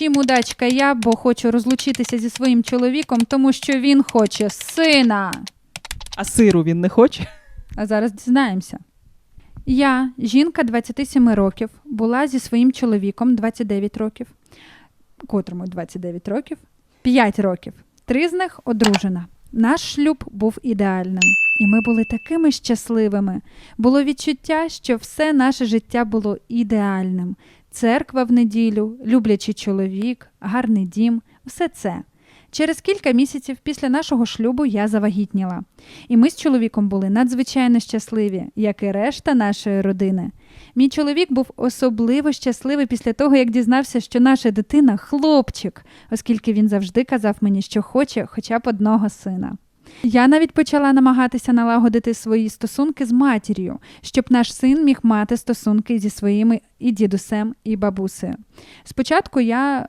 чим удачка я, бо хочу розлучитися зі своїм чоловіком, тому що він хоче сина. А сиру він не хоче? А зараз дізнаємося. Я, жінка 27 років, була зі своїм чоловіком 29 років, котрому 29 років, 5 років. Три з них одружена. Наш шлюб був ідеальним, і ми були такими щасливими. Було відчуття, що все наше життя було ідеальним. Церква в неділю, люблячий чоловік, гарний дім все це. Через кілька місяців після нашого шлюбу я завагітніла. І ми з чоловіком були надзвичайно щасливі, як і решта нашої родини. Мій чоловік був особливо щасливий після того, як дізнався, що наша дитина хлопчик, оскільки він завжди казав мені, що хоче хоча б одного сина. Я навіть почала намагатися налагодити свої стосунки з матір'ю, щоб наш син міг мати стосунки зі своїми і дідусем, і бабусею. Спочатку я